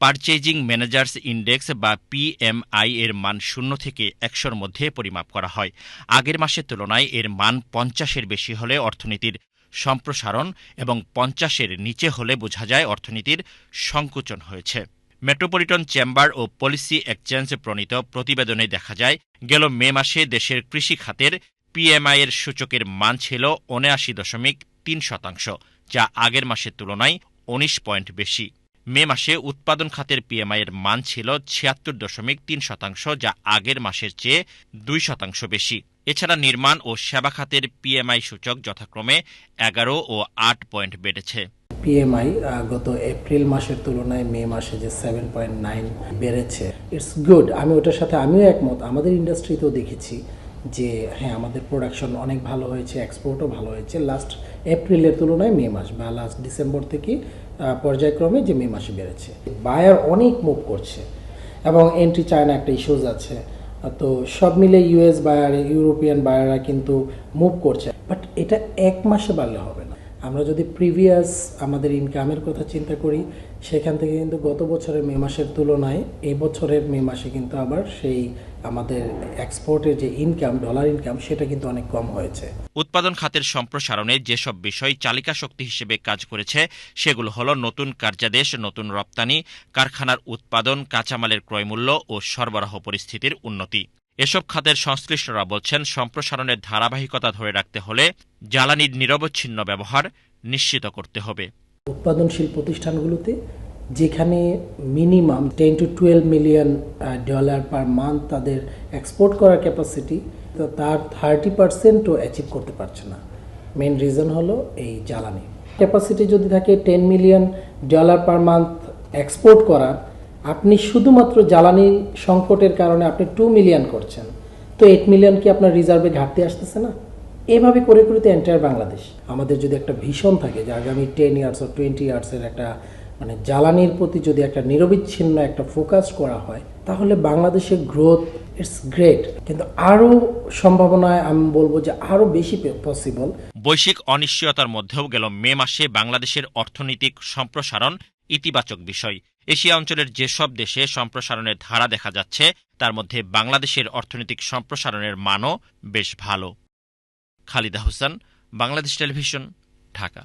Purchasing managers index বা PMI এর মান শূন্য থেকে একশোর মধ্যে পরিমাপ করা হয়। আগের মাসের তুলনায় এর মান পঞ্চাশের বেশি হলে অর্থনীতির সম্প্রসারণ এবং পঞ্চাশের নিচে হলে বোঝা যায় অর্থনীতির সংকুচন হয়েছে। মেট্রোপলিটন চেম্বার ও পলিসি এক্সচেঞ্জ প্রণীত প্রতিবেদনে দেখা যায়, গেল মে মাসে দেশের কৃষি খাতের পিএমআই এর সূচকের মান ছিল উনআশি দশমিক তিন শতাংশ, যা আগের মাসের তুলনায় উনিশ পয়েন্ট বেশি। মে মাসে উৎপাদন খাতের পিএমআই এর মান ছিল ছিয়াত্তর দশমিক তিন শতাংশ, যা আগের মাসের চেয়ে দুই শতাংশ বেশি। এছাড়া নির্মাণ ও সেবা খাতের পিএমআই সূচক যথাক্রমে এগারো ও আট পয়েন্ট বেড়েছে। পিএমআই গত এপ্রিল মাসের তুলনায় মে মাসে যে সেভেন পয়েন্ট নাইন বেড়েছে, ইটস গুড। আমি ওটার সাথে আমিও একমত। আমাদের ইন্ডাস্ট্রিতেও দেখেছি যে হ্যাঁ আমাদের প্রোডাকশন অনেক ভালো হয়েছে এক্সপোর্টও ভালো হয়েছে। লাস্ট এপ্রিলের তুলনায় মে মাস বা লাস্ট ডিসেম্বর থেকে পর্যায়ক্রমে যে মে মাসে বেড়েছে। বায়ার অনেক মুভ করছে এবং এন্ট্রি চায়না একটা ইস্যুজ আছে। তো সব মিলে ইউএস বায়ার ইউরোপিয়ান বায়াররা কিন্তু মুভ করছে। বাট এটা এক মাসে বাড়লে হবে আমরা যদি প্রিভিয়াস আমাদের ইনকামের কথা চিন্তা করি, সেখান থেকে কিন্তু গত বছরের মে মাসের তুলনায় এই বছরের মে মাসে কিন্তু আবার সেই আমাদের এক্সপোর্টের যে ইনকাম ডলার ইনকাম সেটা কিন্তু অনেক কম হয়েছে। উৎপাদন খাতের সম্প্রসারণে যেসব বিষয় চালিকা শক্তি হিসেবে কাজ করেছে, সেগুলো হলো নতুন কার্যাদেশ, নতুন রপ্তানি, কারখানার উৎপাদন, কাঁচামালের ক্রয়মূল্য ও সরবরাহ পরিস্থিতির উন্নতি। এসব খাতের সংশ্লিষ্টরা বলছেন, সম্প্রসারণের ধারাবাহিকতা ধরে রাখতে হলে জ্বালানির নিরবচ্ছিন্ন ব্যবহার নিশ্চিত করতে হবে। উৎপাদনশীল প্রতিষ্ঠানগুলোতে যেখানে minimum ten to twelve million dollar per month তাদের এক্সপোর্ট করার ক্যাপাসিটি তো তার থার্টি পার্সেন্টও অ্যাচিভ করতে পারছে না। মেন রিজন হলো এই জ্বালানি। ক্যাপাসিটি যদি থাকে ten million dollar per month export করার আপনি শুধুমাত্র জ্বালানি সংকটের কারণে আপনি টু মিলিয়ন করছেন। তো এইট মিলিয়ন কি আপনার রিজার্ভে ঘাটতি আসতেছে না? এভাবে করে করে তো এন্টায়ার বাংলাদেশ। আমাদের যদি একটা ভীষণ থাকে যে আগামী টেন ইয়ার্স ও টোয়েন্টি ইয়ার্সের একটা মানে জ্বালানির প্রতি যদি একটা নিরবিচ্ছিন্ন একটা ফোকাস করা হয়, তাহলে বাংলাদেশের গ্রোথ ইটস গ্রেট কিন্তু আরও সম্ভাবনায় আমি বলব যে আরও বেশি পসিবল বৈশ্বিক অনিশ্চয়তার মধ্যেও গেল মে মাসে বাংলাদেশের অর্থনৈতিক সম্প্রসারণ ইতিবাচক বিষয়। এশিয়া অঞ্চলের যেসব দেশে সম্প্রসারণের ধারা দেখা যাচ্ছে, তার মধ্যে বাংলাদেশের অর্থনৈতিক সম্প্রসারণের মানও বেশ ভালো। খালিদা হোসেন, বাংলাদেশ টেলিভিশন, ঢাকা।